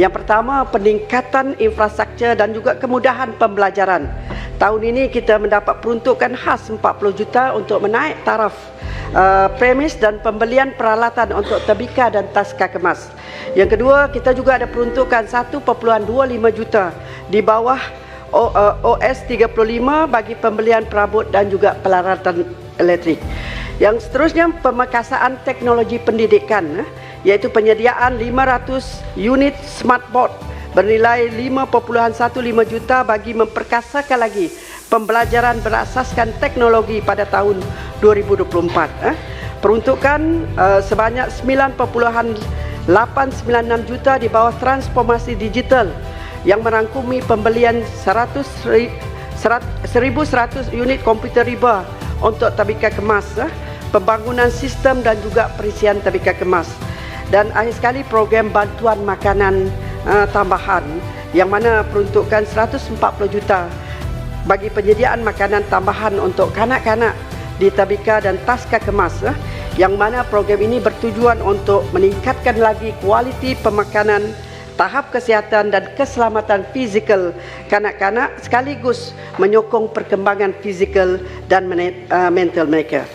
Yang pertama, peningkatan infrastruktur dan juga kemudahan pembelajaran. Tahun ini kita mendapat peruntukan khas 40 juta untuk menaik taraf uh, premis dan pembelian peralatan untuk tebika dan taska kemas. Yang kedua, kita juga ada peruntukan 1.25 juta di bawah OS 35 bagi pembelian perabot dan juga peralatan elektrik. Yang seterusnya pemekasaan teknologi pendidikan eh, iaitu penyediaan 500 unit smart board bernilai 5.15 juta bagi memperkasakan lagi pembelajaran berasaskan teknologi pada tahun 2024. Eh. Peruntukan uh, sebanyak 9.896 juta di bawah transformasi digital yang merangkumi pembelian 100 ri- serat- 1,100 unit komputer riba untuk tabika kemas, eh, pembangunan sistem dan juga perisian tabika kemas. Dan akhir sekali program bantuan makanan uh, tambahan yang mana peruntukan 140 juta bagi penyediaan makanan tambahan untuk kanak-kanak di tabika dan taska kemas eh, yang mana program ini bertujuan untuk meningkatkan lagi kualiti pemakanan tahap kesihatan dan keselamatan fizikal kanak-kanak sekaligus menyokong perkembangan fizikal dan uh, mental mereka.